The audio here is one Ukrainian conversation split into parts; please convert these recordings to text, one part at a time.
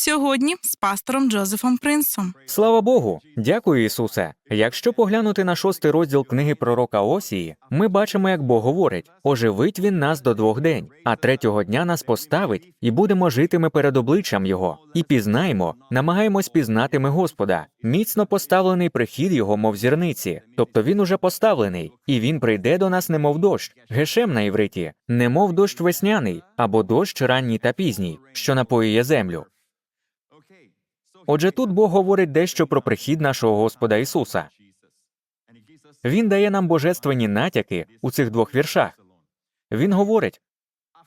Сьогодні з пастором Джозефом Принсом. Слава Богу, дякую, Ісусе. Якщо поглянути на шостий розділ книги пророка Осії, ми бачимо, як Бог говорить: оживить він нас до двох день, а третього дня нас поставить, і будемо житими перед обличчям Його. І пізнаємо, намагаємось пізнати ми Господа. Міцно поставлений прихід Його, мов зірниці, тобто він уже поставлений, і він прийде до нас, немов дощ, гешем на івриті, немов дощ весняний, або дощ ранній та пізній, що напоює землю. Отже, тут Бог говорить дещо про прихід нашого Господа Ісуса. Він дає нам божественні натяки у цих двох віршах. Він говорить: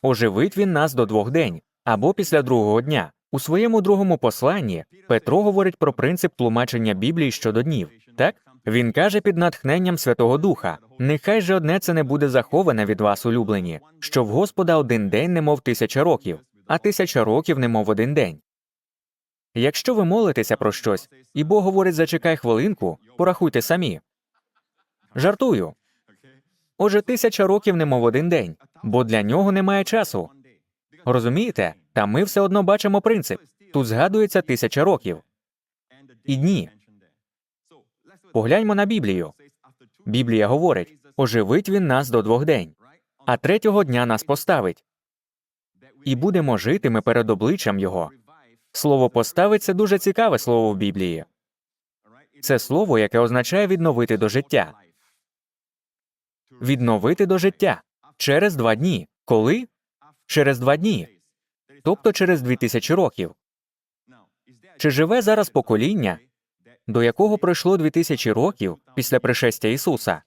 оживить він нас до двох день або після другого дня. У своєму другому посланні Петро говорить про принцип тлумачення Біблії щодо днів. Так він каже під натхненням Святого Духа: нехай же одне це не буде заховане від вас, улюблені, що в Господа один день немов тисяча років, а тисяча років немов один день. Якщо ви молитеся про щось, і Бог говорить зачекай хвилинку, порахуйте самі. Жартую. Отже, тисяча років немов один день, бо для нього немає часу. Розумієте? Та ми все одно бачимо принцип. Тут згадується тисяча років. І дні. Погляньмо на Біблію. Біблія говорить: оживить він нас до двох день, а третього дня нас поставить. І будемо жити ми перед обличчям Його. Слово поставить це дуже цікаве слово в Біблії. Це слово, яке означає відновити до життя. Відновити до життя через два дні. Коли? Через два дні. Тобто через дві тисячі років. Чи живе зараз покоління, до якого пройшло дві тисячі років після пришестя Ісуса?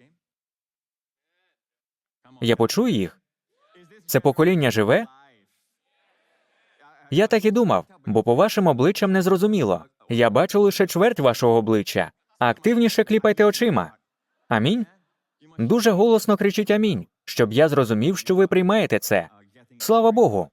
Я почую їх. Це покоління живе? Я так і думав, бо по вашим обличчям не зрозуміло. Я бачу лише чверть вашого обличчя, активніше кліпайте очима. Амінь. Дуже голосно кричіть амінь, щоб я зрозумів, що ви приймаєте це. Слава Богу.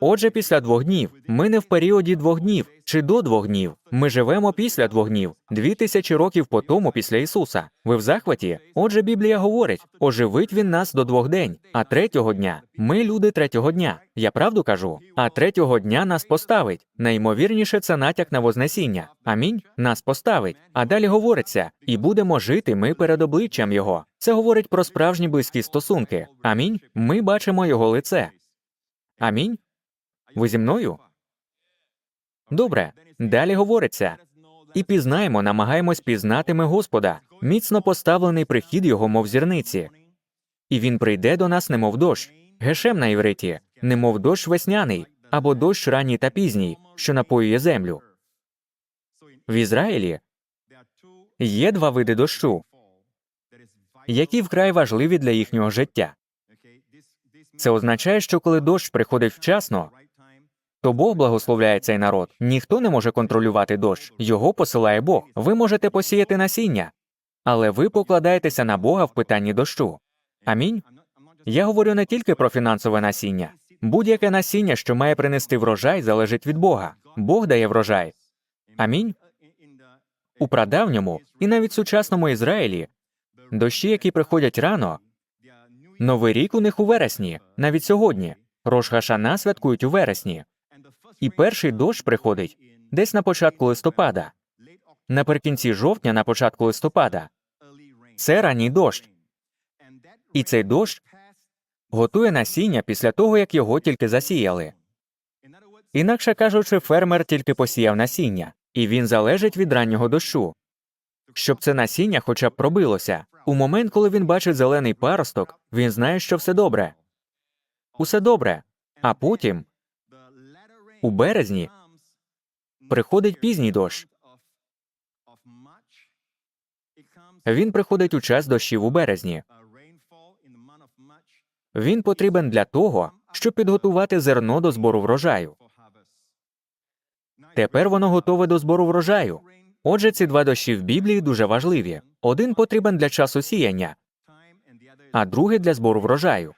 Отже, після двох днів ми не в періоді двох днів чи до двох днів. Ми живемо після двох днів, дві тисячі років по тому після Ісуса. Ви в захваті? Отже, Біблія говорить: оживить він нас до двох день, а третього дня ми люди третього дня. Я правду кажу. А третього дня нас поставить. Найімовірніше, це натяк на Вознесіння. Амінь. Нас поставить. А далі говориться: і будемо жити ми перед обличчям Його. Це говорить про справжні близькі стосунки. Амінь. Ми бачимо його лице. Амінь. Ви зі мною? Добре. Далі говориться. І пізнаємо, намагаємось пізнати ми Господа, міцно поставлений прихід його, мов зірниці. І він прийде до нас, немов дощ, гешем на івриті, немов дощ весняний, або дощ ранній та пізній, що напоює землю. В Ізраїлі є два види дощу, які вкрай важливі для їхнього життя. Це означає, що коли дощ приходить вчасно, то Бог благословляє цей народ. Ніхто не може контролювати дощ. Його посилає Бог. Ви можете посіяти насіння, але ви покладаєтеся на Бога в питанні дощу. Амінь. Я говорю не тільки про фінансове насіння. Будь-яке насіння, що має принести врожай, залежить від Бога. Бог дає врожай. Амінь. У прадавньому і навіть сучасному Ізраїлі дощі, які приходять рано, новий рік у них у вересні, навіть сьогодні. Рош Хашана святкують у вересні. І перший дощ приходить десь на початку листопада, наприкінці жовтня, на початку листопада. Це ранній дощ. І цей дощ готує насіння після того, як його тільки засіяли. Інакше кажучи, фермер тільки посіяв насіння, і він залежить від раннього дощу. Щоб це насіння хоча б пробилося. У момент, коли він бачить зелений паросток, він знає, що все добре. Усе добре. А потім у березні приходить пізній дощ. Він приходить у час дощів у березні. Він потрібен для того, щоб підготувати зерно до збору врожаю. Тепер воно готове до збору врожаю. Отже, ці два дощі в Біблії дуже важливі. Один потрібен для часу сіяння, а другий для збору врожаю.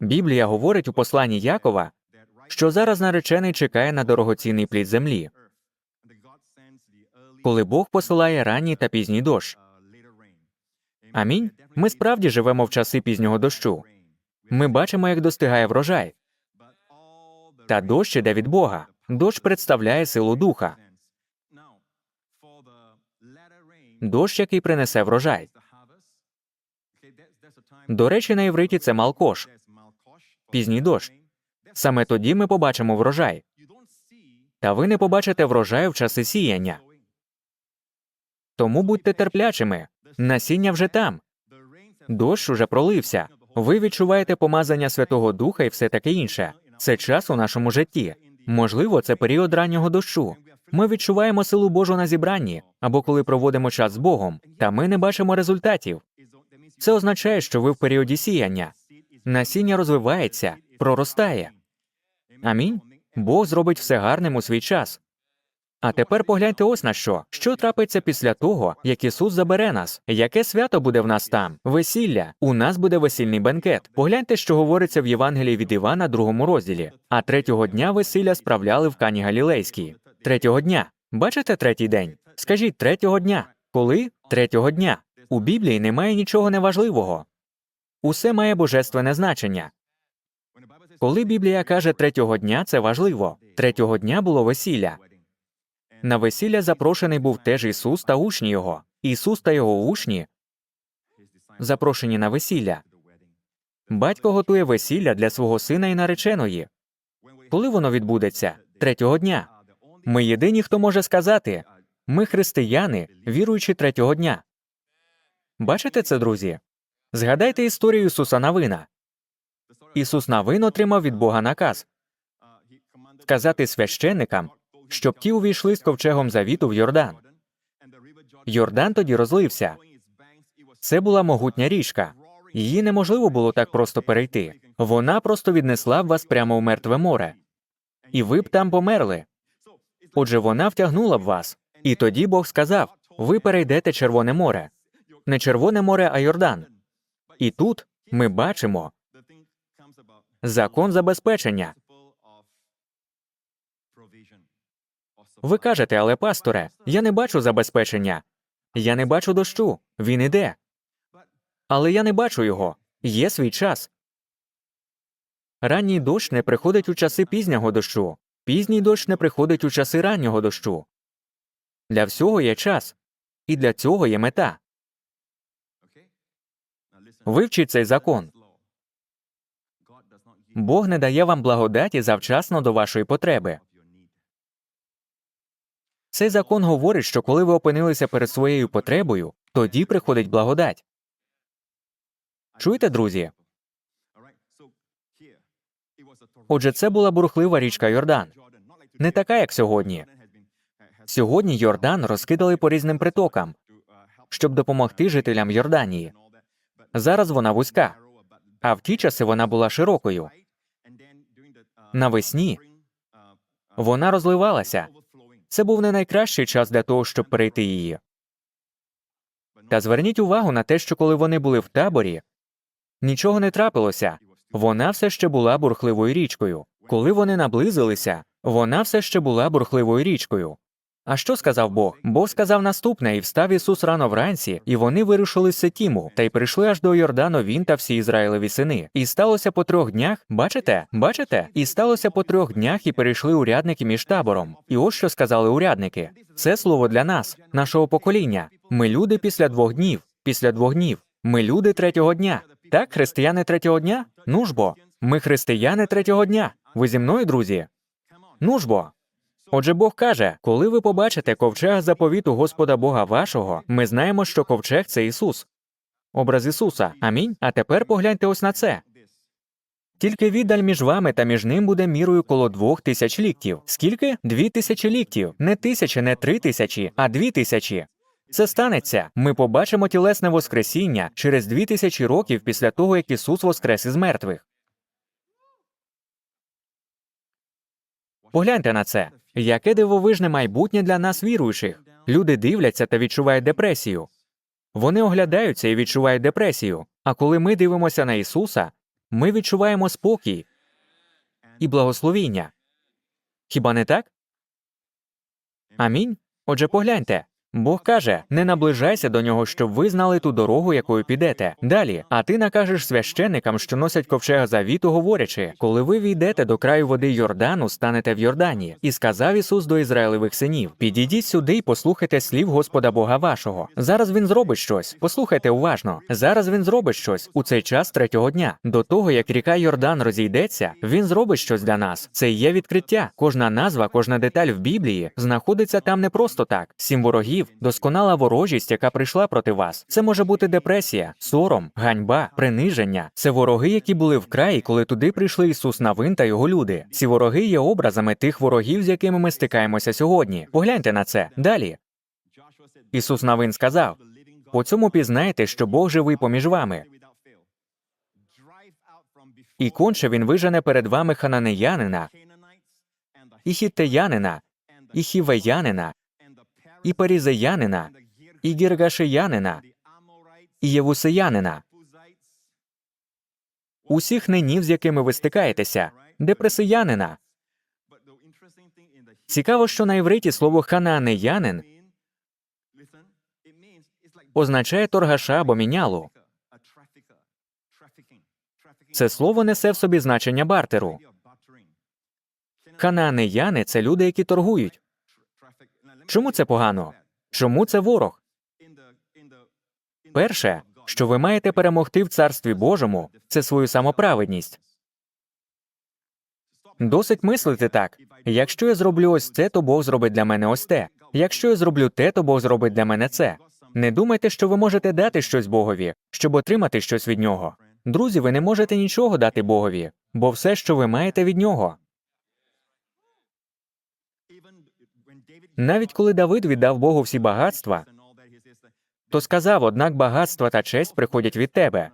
Біблія говорить у посланні Якова, що зараз наречений чекає на дорогоцінний плід землі, коли Бог посилає ранній та пізній дощ. Амінь. Ми справді живемо в часи пізнього дощу. Ми бачимо, як достигає врожай. Та дощ іде від Бога. Дощ представляє силу духа. Дощ, який принесе врожай. До речі, на євриті це малкош, пізній дощ. Саме тоді ми побачимо врожай. Та ви не побачите врожаю в часи сіяння. Тому будьте терплячими. Насіння вже там. Дощ уже пролився. Ви відчуваєте помазання Святого Духа і все таке інше. Це час у нашому житті. Можливо, це період раннього дощу. Ми відчуваємо силу Божу на зібранні або коли проводимо час з Богом, та ми не бачимо результатів. Це означає, що ви в періоді сіяння. Насіння розвивається, проростає. Амінь. Бог зробить все гарним у свій час. А тепер погляньте ось на що. Що трапиться після того, як Ісус забере нас? Яке свято буде в нас там? Весілля. У нас буде весільний бенкет. Погляньте, що говориться в Євангелії від Івана, другому розділі. А третього дня весілля справляли в Кані Галілейській. Третього дня. Бачите третій день? Скажіть третього дня. Коли? Третього дня. У Біблії немає нічого неважливого. Усе має божественне значення. Коли Біблія каже третього дня, це важливо. Третього дня було весілля. На весілля запрошений був теж Ісус та учні його. Ісус та його учні запрошені на весілля. Батько готує весілля для свого сина і нареченої. Коли воно відбудеться? Третього дня. Ми єдині, хто може сказати ми християни, віруючи третього дня. Бачите це, друзі? Згадайте історію Ісуса Навина. Ісус Навин отримав від Бога наказ сказати священникам, щоб ті увійшли з ковчегом завіту в Йордан. Йордан тоді розлився. Це була могутня річка. Її неможливо було так просто перейти. Вона просто віднесла б вас прямо в мертве море, і ви б там померли. Отже, вона втягнула б вас. І тоді Бог сказав: ви перейдете Червоне море. Не Червоне море, а Йордан. І тут ми бачимо закон забезпечення. Ви кажете, але пасторе, я не бачу забезпечення. Я не бачу дощу. Він іде. Але я не бачу його. Є свій час. Ранній дощ не приходить у часи пізнього дощу. Пізній дощ не приходить у часи раннього дощу. Для всього є час. І для цього є мета. Вивчіть цей закон. Бог не дає вам благодаті завчасно до вашої потреби. Цей закон говорить, що коли ви опинилися перед своєю потребою, тоді приходить благодать. Чуєте, друзі? Отже, це була бурхлива річка Йордан, не така, як сьогодні. Сьогодні Йордан розкидали по різним притокам, щоб допомогти жителям Йорданії. Зараз вона вузька, а в ті часи вона була широкою. Навесні вона розливалася. Це був не найкращий час для того, щоб перейти її. Та зверніть увагу на те, що коли вони були в таборі, нічого не трапилося. Вона все ще була бурхливою річкою. Коли вони наблизилися, вона все ще була бурхливою річкою. А що сказав Бог? Бог сказав наступне, і встав Ісус рано вранці, і вони вирушили з Сетіму, та й прийшли аж до Йордану він та всі Ізраїлеві сини. І сталося по трьох днях. Бачите? Бачите? І сталося по трьох днях, і перейшли урядники між табором. І ось що сказали урядники: це слово для нас, нашого покоління. Ми люди після двох днів. Після двох днів. Ми люди третього дня. Так, християни третього дня? Ну ж бо, ми християни третього дня. Ви зі мною, друзі? Ну ж бо. Отже, Бог каже, коли ви побачите ковчег заповіту Господа Бога вашого, ми знаємо, що ковчег це Ісус. Образ Ісуса. Амінь. А тепер погляньте ось на це. Тільки віддаль між вами та між ним буде мірою коло двох тисяч ліктів. Скільки? Дві тисячі ліктів. Не тисячі, не три тисячі, а дві тисячі. Це станеться. Ми побачимо тілесне воскресіння через дві тисячі років після того, як Ісус воскрес із мертвих. Погляньте на це. Яке дивовижне майбутнє для нас віруючих. Люди дивляться та відчувають депресію. Вони оглядаються і відчувають депресію. А коли ми дивимося на Ісуса, ми відчуваємо спокій і благословіння. Хіба не так? Амінь. Отже, погляньте. Бог каже: не наближайся до нього, щоб ви знали ту дорогу, якою підете. Далі, а ти накажеш священникам, що носять ковчег завіту, говорячи, коли ви війдете до краю води Йордану, станете в Йордані. І сказав Ісус до Ізраїлевих синів: Підійдіть сюди і послухайте слів Господа Бога вашого. Зараз він зробить щось. Послухайте уважно. Зараз він зробить щось у цей час третього дня. До того як ріка Йордан розійдеться, він зробить щось для нас. Це є відкриття. Кожна назва, кожна деталь в Біблії знаходиться там не просто так. Сім ворогів, досконала ворожість, яка прийшла проти вас. Це може бути депресія, сором, ганьба, приниження. Це вороги, які були в краї, коли туди прийшли Ісус Навин та його люди. Ці вороги є образами тих ворогів, з якими ми стикаємося сьогодні. Погляньте на це. Далі. Ісус Навин сказав: по цьому пізнаєте, що Бог живий поміж вами. І конче він вижене перед вами хананеянина, і хіттеянина, і хівеянина, і перізеянина, і гіргашиянина, і євусеянина, усіх нинів, з якими ви стикаєтеся, депресиянина. Цікаво, що на івриті слово ханаанеянин означає торгаша або мінялу. Це слово несе в собі значення бартеру. Ханаанеяни це люди, які торгують. Чому це погано? Чому це ворог? Перше, що ви маєте перемогти в царстві Божому, це свою самоправедність. Досить мислити так. Якщо я зроблю ось це, то Бог зробить для мене ось те. Якщо я зроблю те, то Бог зробить для мене це. Не думайте, що ви можете дати щось Богові, щоб отримати щось від нього. Друзі, ви не можете нічого дати Богові, бо все, що ви маєте від нього. Навіть коли Давид віддав Богу всі багатства, то сказав, однак багатства та честь приходять від тебе.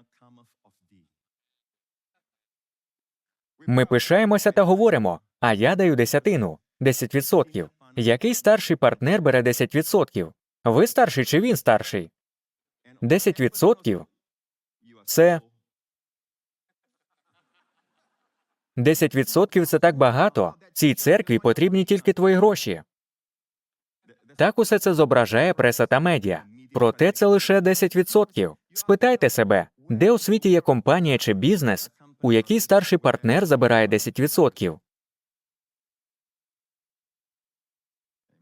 Ми пишаємося та говоримо, а я даю десятину 10%. Який старший партнер бере 10%? Ви старший чи він старший? 10% – це 10% – це так багато. Цій церкві потрібні тільки твої гроші. Так усе це зображає преса та медіа. Проте це лише 10%. Спитайте себе, де у світі є компанія чи бізнес, у якій старший партнер забирає 10%.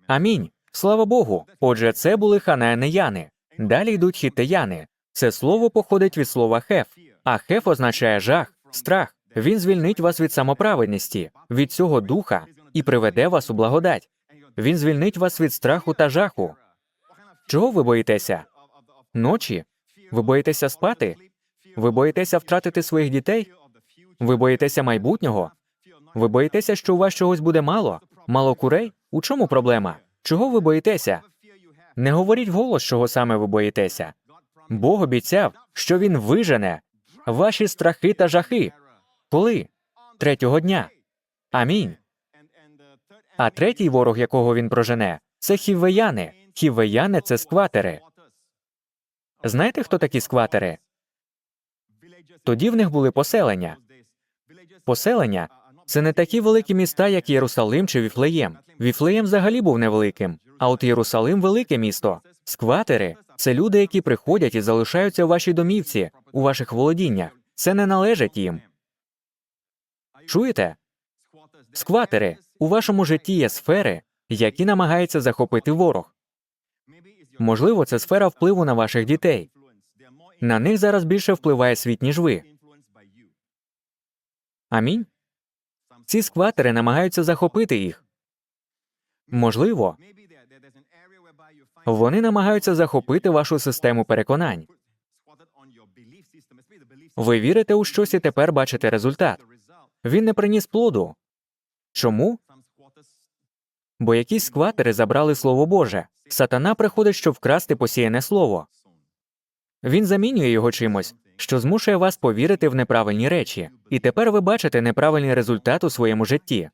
Амінь. Слава Богу. Отже, це були ханаанеяни. Далі йдуть хіттеяни. Це слово походить від слова хеф, а хеф означає жах, страх. Він звільнить вас від самоправедності, від цього духа і приведе вас у благодать. Він звільнить вас від страху та жаху. Чого ви боїтеся? Ночі? Ви боїтеся спати? Ви боїтеся втратити своїх дітей? Ви боїтеся майбутнього? Ви боїтеся, що у вас чогось буде мало? Мало курей? У чому проблема? Чого ви боїтеся? Не говоріть вголос, чого саме ви боїтеся. Бог обіцяв, що він вижене ваші страхи та жахи. Коли? Третього дня. Амінь. А третій ворог, якого він прожене, це хівеяни. Хівеяни це скватери. Знаєте, хто такі скватери? Тоді в них були поселення. Поселення це не такі великі міста, як Єрусалим чи Віфлеєм. Віфлеєм взагалі був невеликим, а от Єрусалим велике місто. Скватери це люди, які приходять і залишаються у вашій домівці, у ваших володіннях. Це не належить їм. Чуєте? Скватери, у вашому житті є сфери, які намагається захопити ворог. Можливо, це сфера впливу на ваших дітей. На них зараз більше впливає світ, ніж ви. Амінь. Ці скватери намагаються захопити їх. Можливо, вони намагаються захопити вашу систему переконань. Ви вірите у щось і тепер бачите результат. Він не приніс плоду. Чому? Бо якісь скватери забрали слово Боже. Сатана приходить, щоб вкрасти посіяне слово. Він замінює його чимось, що змушує вас повірити в неправильні речі, і тепер ви бачите неправильний результат у своєму житті.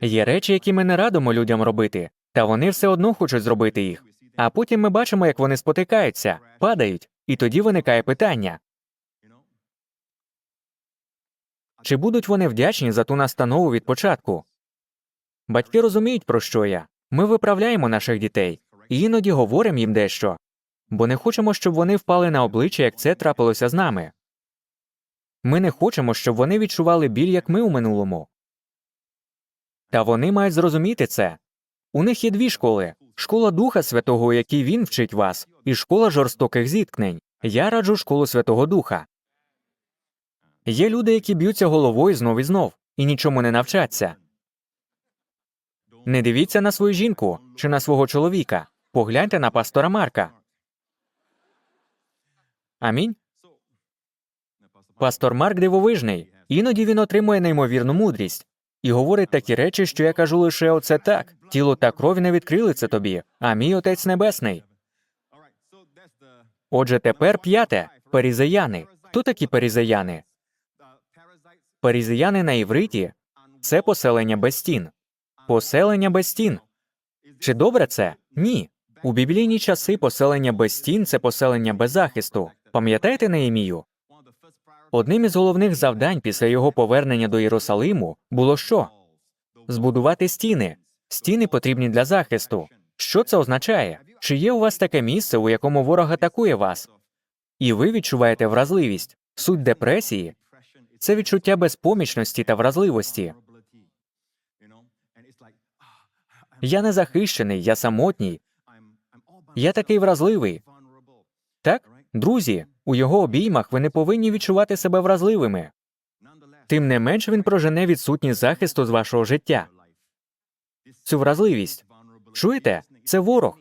Є речі, які ми не радимо людям робити, та вони все одно хочуть зробити їх. А потім ми бачимо, як вони спотикаються, падають, і тоді виникає питання чи будуть вони вдячні за ту настанову від початку? Батьки розуміють, про що я. Ми виправляємо наших дітей. і іноді говоримо їм дещо, бо не хочемо, щоб вони впали на обличчя, як це трапилося з нами. Ми не хочемо, щоб вони відчували біль, як ми у минулому. Та вони мають зрозуміти це. У них є дві школи: школа Духа Святого, у якій він вчить вас, і школа жорстоких зіткнень. Я раджу школу Святого Духа. Є люди, які б'ються головою знов і знов, і нічому не навчаться. Не дивіться на свою жінку чи на свого чоловіка. Погляньте на пастора Марка. Амінь. Пастор Марк дивовижний. Іноді він отримує неймовірну мудрість і говорить такі речі, що я кажу лише оце так. Тіло та кров не відкрили це тобі, а мій Отець Небесний. Отже, тепер п'яте перізеяни. Хто такі перізеяни? Перізеяни на івриті це поселення без стін. Поселення без стін. Чи добре це? Ні. У біблійні часи поселення без стін це поселення без захисту. Пам'ятаєте Неємію? Одним із головних завдань після його повернення до Єрусалиму було що? Збудувати стіни. Стіни потрібні для захисту. Що це означає? Чи є у вас таке місце, у якому ворог атакує вас? І ви відчуваєте вразливість. Суть депресії це відчуття безпомічності та вразливості. Я не захищений, я самотній. Я такий вразливий. Так, друзі, у його обіймах ви не повинні відчувати себе вразливими. Тим не менш він прожене відсутність захисту з вашого життя. Цю вразливість. Чуєте? Це ворог.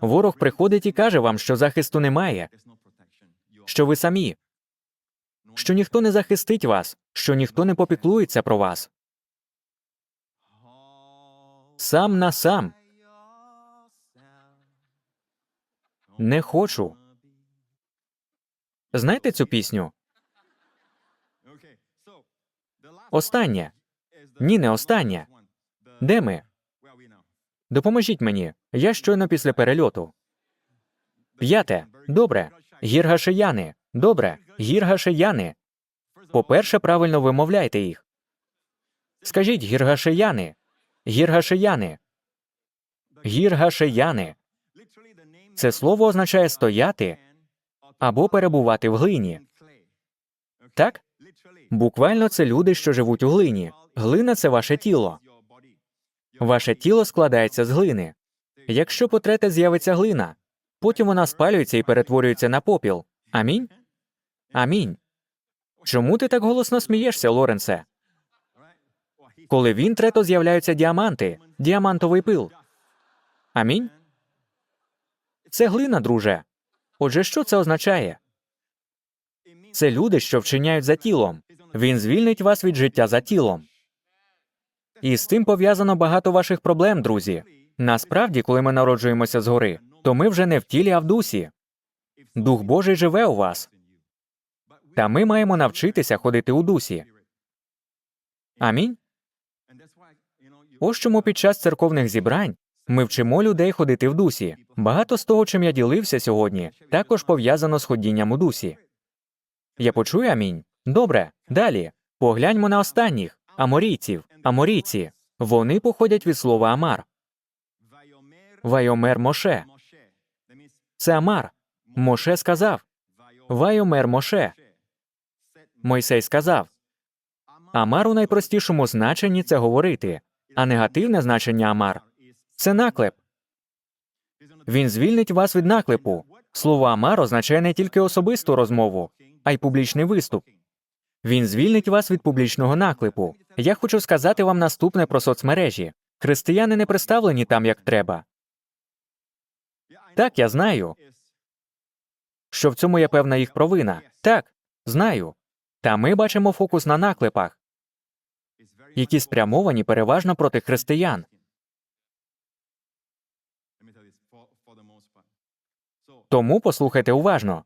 Ворог приходить і каже вам, що захисту немає, що ви самі, що ніхто не захистить вас, що ніхто не попіклується про вас. Сам на сам. Не хочу. Знаєте цю пісню? Останнє. Ні, не останнє. Де ми? Допоможіть мені. Я щойно після перельоту. П'яте. Добре. Гіргашияни. Добре. Гіргашияни. По-перше, правильно вимовляйте їх. Скажіть гіргашияни. Гіргашияни. Гіргашияни. Це слово означає стояти або перебувати в глині. Так? Буквально це люди, що живуть у глині. Глина це ваше тіло. Ваше тіло складається з глини. Якщо потрете, з'явиться глина. Потім вона спалюється і перетворюється на попіл. Амінь. Амінь. Чому ти так голосно смієшся, Лоренсе? Коли він тре, то з'являються діаманти, діамантовий пил. Амінь. Це глина, друже. Отже, що це означає? Це люди, що вчиняють за тілом. Він звільнить вас від життя за тілом. І з тим пов'язано багато ваших проблем, друзі. Насправді, коли ми народжуємося згори, то ми вже не в тілі, а в дусі. Дух Божий живе у вас. Та ми маємо навчитися ходити у дусі. Амінь. Ось чому під час церковних зібрань ми вчимо людей ходити в дусі. Багато з того, чим я ділився сьогодні, також пов'язано з ходінням у дусі. Я почую амінь. Добре, далі. Погляньмо на останніх аморійців. Аморійці. Вони походять від слова Амар. Вайомер Моше. Це Амар. Моше сказав. Вайомер Моше. Мойсей сказав. Амар у найпростішому значенні це говорити, а негативне значення Амар це наклеп. Він звільнить вас від наклепу. Слово Амар означає не тільки особисту розмову, а й публічний виступ. Він звільнить вас від публічного наклепу. Я хочу сказати вам наступне про соцмережі. Християни не представлені там як треба. Так, я знаю, що в цьому є певна їх провина. Так, знаю. Та ми бачимо фокус на наклепах, які спрямовані переважно проти християн. Тому послухайте уважно.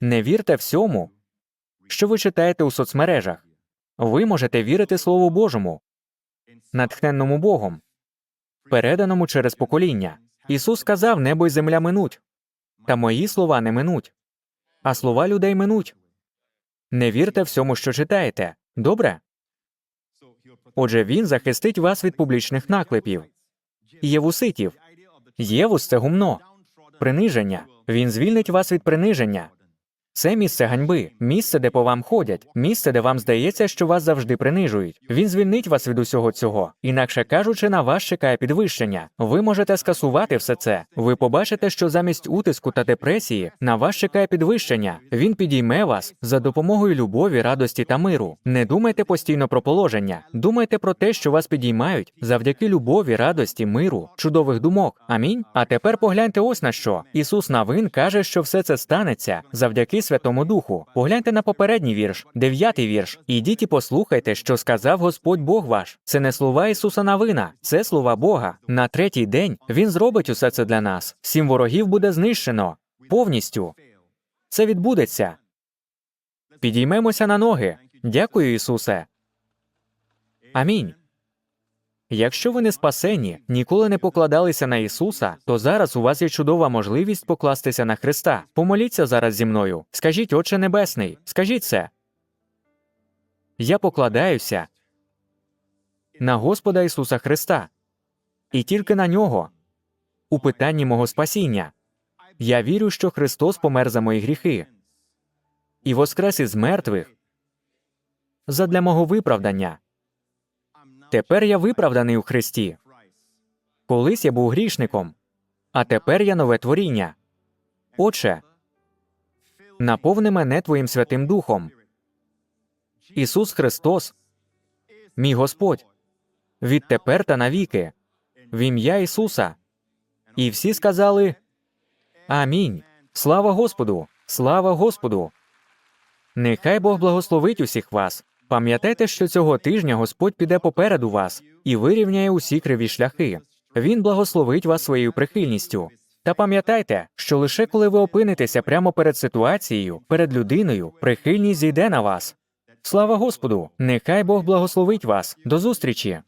Не вірте всьому, що ви читаєте у соцмережах. Ви можете вірити Слову Божому, натхненному Богом, переданому через покоління. Ісус сказав: небо й земля минуть, та мої слова не минуть, а слова людей минуть. Не вірте всьому, що читаєте. Добре? Отже, він захистить вас від публічних наклепів, євуситів, Євус це гумно, приниження. Він звільнить вас від приниження. Це місце ганьби, місце, де по вам ходять, місце, де вам здається, що вас завжди принижують. Він звільнить вас від усього цього. Інакше кажучи, на вас чекає підвищення. Ви можете скасувати все це. Ви побачите, що замість утиску та депресії на вас чекає підвищення. Він підійме вас за допомогою любові, радості та миру. Не думайте постійно про положення. Думайте про те, що вас підіймають завдяки любові, радості, миру, чудових думок. Амінь. А тепер погляньте ось на що. Ісус Навин каже, що все це станеться завдяки Святому Духу. Погляньте на попередній вірш, дев'ятий вірш. Ідіть і послухайте, що сказав Господь Бог ваш. Це не слова Ісуса Навина, це слова Бога. На третій день Він зробить усе це для нас. Сім ворогів буде знищено повністю. Це відбудеться. Підіймемося на ноги. Дякую, Ісусе. Амінь. Якщо ви не спасені, ніколи не покладалися на Ісуса, то зараз у вас є чудова можливість покластися на Христа. Помоліться зараз зі мною. Скажіть, Отче Небесний, скажіть це. Я покладаюся на Господа Ісуса Христа і тільки на нього у питанні мого спасіння. Я вірю, що Христос помер за мої гріхи і воскрес із мертвих задля мого виправдання. Тепер я виправданий у Христі. Колись я був грішником, а тепер я нове творіння. Отче, наповни мене Твоїм Святим Духом. Ісус Христос, мій Господь, відтепер та навіки, в ім'я Ісуса. І всі сказали Амінь. Слава Господу! Слава Господу! Нехай Бог благословить усіх вас. Пам'ятайте, що цього тижня Господь піде попереду вас і вирівняє усі криві шляхи. Він благословить вас своєю прихильністю. Та пам'ятайте, що лише коли ви опинитеся прямо перед ситуацією, перед людиною, прихильність зійде на вас. Слава Господу! Нехай Бог благословить вас. До зустрічі!